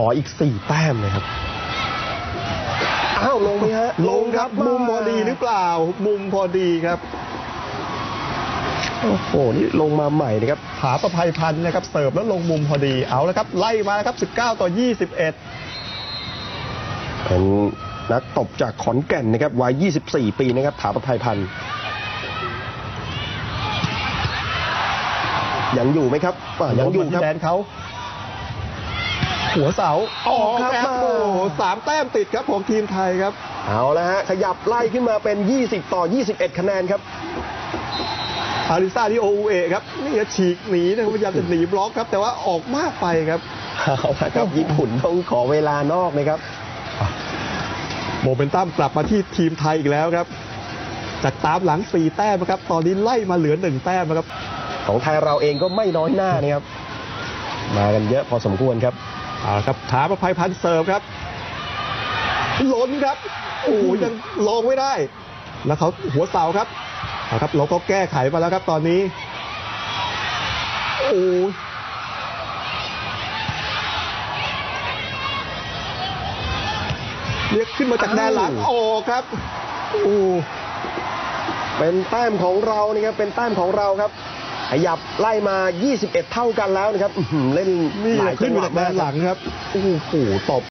ขออีก4แต้มเลยครับอ้าวลงไหมฮะลงครับมุมพอดีหรือเปล่า มุมพอดีครับโอ้โหนี่ลงมาใหม่นะครับผาประภัยพันธ์นะครับเสิร์ฟแล้วลงมุมพอดีเอาแล้วครับ ไล่มาแล้วครับ 19 ต่อ 21เป็นนักตบจากขอนแก่นนะครับวัย 24 ปีนะครับถาประภัยพันธ์ยังอยู่ไหมครับอะยังอยู่ครับแดนเขา หัวเสาออกครับโอ้โหสามแต้มติดครับของทีมไทยครับ เอาแล้วฮะ ขยับไล่ขึ้นมาเป็น 20 ต่อ 21 คะแนนครับอาริซาดิโออูเอะครับนี่จะฉีกหนีนะครับพยายามจะหนีบล็อกครับ แต่ว่าออกมากไปครับเอาละครับญี่ปุ่นต้องขอเวลานอกนะครับโมเมนตัมกลับมาที่ทีมไทยอีกแล้วครับ จากตามหลัง 4 แต้มนะครับ ตอนนี้ไล่มาเหลือ 1 แต้มนะครับ ของไทยเราเองก็ไม่น้อยหน้านะครับ มากันเยอะพอสมควรครับ เอาละครับถาประภัยพันธ์เสิร์ฟครับล้นครับโอ้โหยังลองไม่ได้ แล้วเขาหัวเสาครับเอาครับเราก็แก้ไขมาแล้วครับตอนนี้โอ้ยเรียกขึ้นมาจากแดนหลังอ้าวออกครับโอ้เป็นแต้มของเรานะครับเป็นแต้มของเราครับ ขยับไล่มา 21 เท่ากันแล้วนะครับอื้อหือเล่นนี่หลายขึ้นจังหมาวะจากแดมากนคหรับลังครับ โอ้โหตบ